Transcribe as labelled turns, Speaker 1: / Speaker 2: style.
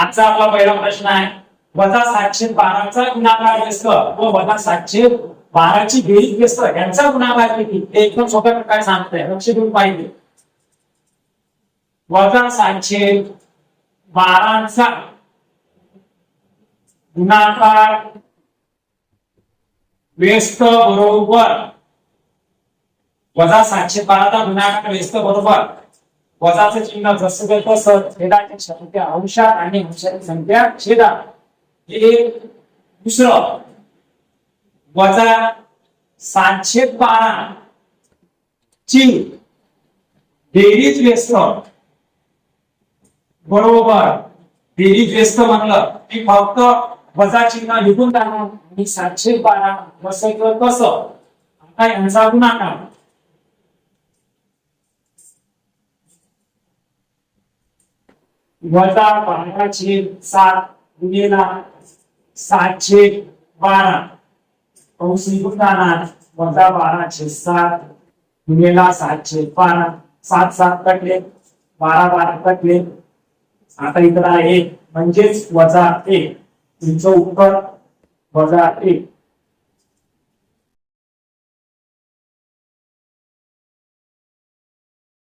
Speaker 1: आजचा आपला पहिला प्रश्न आहे. वजा सातशे बाराचा गुणाकार व्यस्त व वजा सातशे बाराची बेरीज व्यस्त यांचा गुणाकार किती? ते एकदम सोप्या प्रकारे सांगतंय. लक्ष देऊन पाहिजे. वजा सातशे बाराचा गुणाकार व्यस्त बरोबर. वजा सातशे बाराचा गुणाकार व्यस्त बरोबर. वजाचं चिन्ह जसं काय तसं छेदाची संख्या अंशात आणि अंशाची संख्या छेदात. हे दुसरं. वजा सातशे बारा ची बेरीज व्यस्त. बरोबर. बेरीज व्यस्त म्हणलं. की फक्त वजा चिन्ह लिहून टाकणार. आणि सातशे बारा बसायचं कसं आता यांचा गुणाकार. वजा बाराशे सात गुणिला सातशे बारा. कंसी गुणाकार वजा बाराशे सात गुणिला सातशे बारा. सात सात कटले बारा बारा कटले आता इकडं आहे एक म्हणजेच वजा एक. तुमचं उत्तर वजा एक.